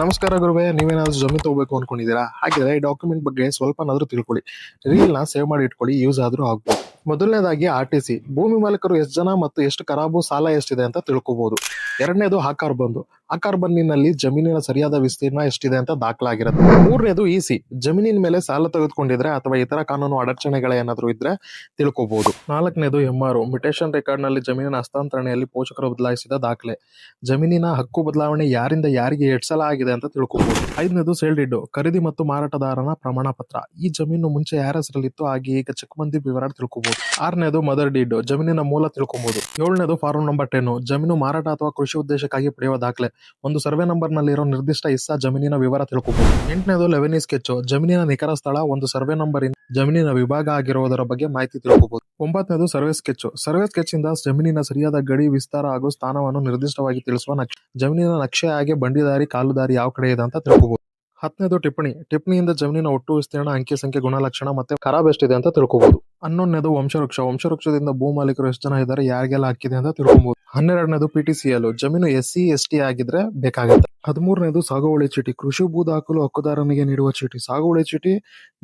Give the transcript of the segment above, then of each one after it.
ನಮಸ್ಕಾರ ಗುರುವೆ, ನೀವೇನಾದ್ರೂ ಜಮೀನು ತಗೋಬೇಕು ಅನ್ಕೊಂಡಿದ್ದೀರಾ? ಹಾಗಿದ್ರೆ ಈ ಡಾಕ್ಯುಮೆಂಟ್ ಬಗ್ಗೆ ಸ್ವಲ್ಪನಾದ್ರೂ ತಿಳ್ಕೊಳ್ಳಿ. ರೀಲ್ನ ಸೇವ್ ಮಾಡಿ ಇಟ್ಕೊಳ್ಳಿ ಯೂಸ್ ಆದ್ರೂ ಆಗ್ಬೋದು. ಮೊದಲನೇದಾಗಿ ಆರ್ ಟಿ ಸಿ ಭೂಮಿ ಮಾಲೀಕರು ಎಷ್ಟು ಜನ ಮತ್ತು ಎಷ್ಟು ಖರಾಬು ಸಾಲ ಎಷ್ಟಿದೆ ಅಂತ ತಿಳ್ಕೊಬಹುದು ಎರಡನೇದು ಆಕಾರ್ ಬಂದು ಆಕಾರ್ ಬನ್ನಿನಲ್ಲಿ ಜಮೀನಿನ ಸರಿಯಾದ ವಿಸ್ತೀರ್ಣ ಎಷ್ಟಿದೆ ಅಂತ ದಾಖಲಾಗಿರುತ್ತೆ. ಮೂರನೇದು ಇಸಿ ಜಮೀನಿನ ಮೇಲೆ ಸಾಲ ತೆಗೆದುಕೊಂಡಿದ್ರೆ ಅಥವಾ ಇತರ ಕಾನೂನು ಅಡಚಣೆಗಳೇನಾದ್ರೂ ಇದ್ರೆ ತಿಳ್ಕೋಬಹುದು ನಾಲ್ಕನೇದು ಎಂ ಆರ್ ಮಿಟೇಷನ್ ರೆಕಾರ್ಡ್ನಲ್ಲಿ ಜಮೀನಿನ ಹಸ್ತಾಂತರಣೆಯಲ್ಲಿ ಪೋಷಕರು ಬದಲಾಯಿಸಿದ ದಾಖಲೆ. ಜಮೀನಿನ ಹಕ್ಕು ಬದಲಾವಣೆ ಯಾರಿಂದ ಯಾರಿಗೆ ಆಗಿದೆ ಅಂತ ತಿಳ್ಕೋಬಹುದು ಐದನೇದು ಸೇಲ್ ಡೀಡ್ ಖರೀದಿ ಮತ್ತು ಮಾರಾಟದಾರನ ಪ್ರಮಾಣ ಪತ್ರ ಈ ಜಮೀನು ಮುಂಚೆ ಯಾರ ಹೆಸರಲ್ಲಿತ್ತು, ಹಾಗೆ ಈಗ ಚೆಕ್ ಮಂದಿ ವಿವರ ತಿಳ್ಕೋಬಹುದು ಆರನೇದು ಮದರ್ ಡೀಡ್. ಜಮೀನಿನ ಮೂಲ ತಿಳ್ಕೊಬಹುದು ಏಳನೇದು ಫಾರ್ಮ್ ನಂಬರ್ ಟೆನ್. ಜಮೀನು ಮಾರಾಟ ಅಥವಾ ಉದ್ದೇಶಕ್ಕಾಗಿ ಪಡೆಯುವ ದಾಖಲೆ. ಒಂದು ಸರ್ವೆ ನಂಬರ್ ನಲ್ಲಿರೋ ನಿರ್ದಿಷ್ಟ ಇಸ್ಸಾ ಜಮೀನಿನ ವಿವರ ತಿಳ್ಕೋಬಹುದು ಎಂಟನೇದು ಲೆವೆನಿ ಸ್ಕೆಚ್ ಜಮೀನಿನ ನಿಖರ ಸ್ಥಳ, ಒಂದು ಸರ್ವೆ ನಂಬರ್ ಜಮೀನಿನ ವಿಭಾಗ ಆಗಿರುವುದರ ಬಗ್ಗೆ ಮಾಹಿತಿ ತಿಳ್ಕೊಬಹುದು ಒಂಬತ್ತನೇದು ಸರ್ವೆ ಸ್ಕೆಚ್ ಸರ್ವೆ ಸ್ಕೆಚ್ ಇಂದ ಜಮೀನಿನ ಸರಿಯಾದ ಗಡಿ, ವಿಸ್ತಾರ ಹಾಗೂ ಸ್ಥಾನವನ್ನು ನಿರ್ದಿಷ್ಟವಾಗಿ ತಿಳಿಸುವ ನಕ್ಷೆ. ಜಮೀನಿನ ನಕ್ಷೆ ಹಾಗೆ ಬಂಡಿದಾರಿ ಕಾಲುದಾರಿ ಯಾವ ಕಡೆ ಇದೆ ಅಂತ ತಿಳ್ಕೊಬಹುದು ಹತ್ತನೇದು ಟಿಪ್ಪಣಿ. ಟಿಪ್ಪಣಿಯಿಂದ ಜಮೀನಿನ ಒಟ್ಟು ವಿಸ್ತೀರ್ಣ, ಅಂಕಿ ಸಂಖ್ಯೆ, ಗುಣಲಕ್ಷಣ ಮತ್ತೆ ಖರಾಬ್ ಎಷ್ಟಿದೆ ಅಂತ ತಿಳ್ಕೋಬಹುದು ಹನ್ನೊಂದನೇದು ವಂಶವೃಕ್ಷ. ವಂಶವೃಕ್ಷದಿಂದ ಭೂ ಮಾಲೀಕರು ಎಷ್ಟು ಜನ ಇದ್ದಾರೆ, ಯಾರಿಗೆಲ್ಲ ಹಾಕಿದೆ ಅಂತ ತಿಳ್ಕೊಬಹುದು ಹನ್ನೆರಡನೇದು ಪಿ ಟಿ ಜಮೀನು ಎಸ್ ಸಿ ಎಸ್ ಟಿ ಆಗಿದ್ರೆ ಬೇಕಾಗುತ್ತೆ. ಹದಿಮೂರನೇದು ಸಾಗುವಳಿ ಚೀಟಿ. ಕೃಷಿ ಭೂ ದಾಖಲು ಹಕ್ಕುದಾರನಿಗೆ ನೀಡುವ ಚೀಟಿ. ಸಾಗುವಳಿ ಚೀಟಿ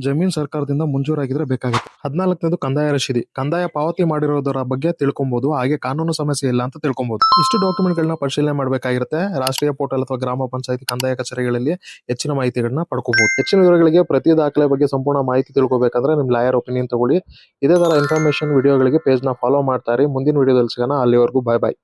ಜಮೀನ್ ಸರ್ಕಾರದಿಂದ ಮಂಜೂರಾಗಿದ್ರೆ ಬೇಕಾಗುತ್ತೆ. ಹದಿನಾಲ್ಕನೇದು ಕಂದಾಯ ರಶೀದಿ. ಕಂದಾಯ ಪಾವತಿ ಮಾಡಿರೋದರ ಬಗ್ಗೆ ತಿಳ್ಕೊಬಹುದು ಹಾಗೆ ಕಾನೂನು ಸಮಸ್ಯೆ ಇಲ್ಲ ಅಂತ ತಿಳ್ಕೊಬಹುದು ಇಷ್ಟು ಡಾಕ್ಯುಮೆಂಟ್ ಗಳನ್ನ ಪರಿಶೀಲನೆ ಮಾಡಬೇಕಾಗಿರುತ್ತೆ. ರಾಷ್ಟ್ರೀಯ ಪೋರ್ಟಲ್ ಅಥವಾ ಗ್ರಾಮ ಪಂಚಾಯತಿ ಕಂದಾಯ ಕಚೇರಿಗಳಲ್ಲಿ ಹೆಚ್ಚಿನ ಮಾಹಿತಿಗಳನ್ನ ಪಡ್ಕೋಬಹುದು ಹೆಚ್ಚಿನ ವಿವರಗಳಿಗೆ ಪ್ರತಿ ದಾಖಲೆ ಬಗ್ಗೆ ಸಂಪೂರ್ಣ ಮಾಹಿತಿ ತಿಳ್ಕೊಬೇಕಂದ್ರೆ ನಿಮ್ ಲಾಯರ್ ಒಪಿನಿಯನ್ ತಗೊಳ್ಳಿ. ಇದೇ ತರ ಇನ್ಫಾರ್ಮೇಶನ್ ವಿಡಿಯೋಗಳಿಗೆ ಪೇಜ್ನ ಫಾಲೋ ಮಾಡ್ತಾರೆ. ಮುಂದಿನ ವಿಡಿಯೋದಲ್ಲಿ ಸಿಗೋಣ. ಅಲ್ಲಿವರೆಗೂ ಬಾಯ್ ಬಾಯ್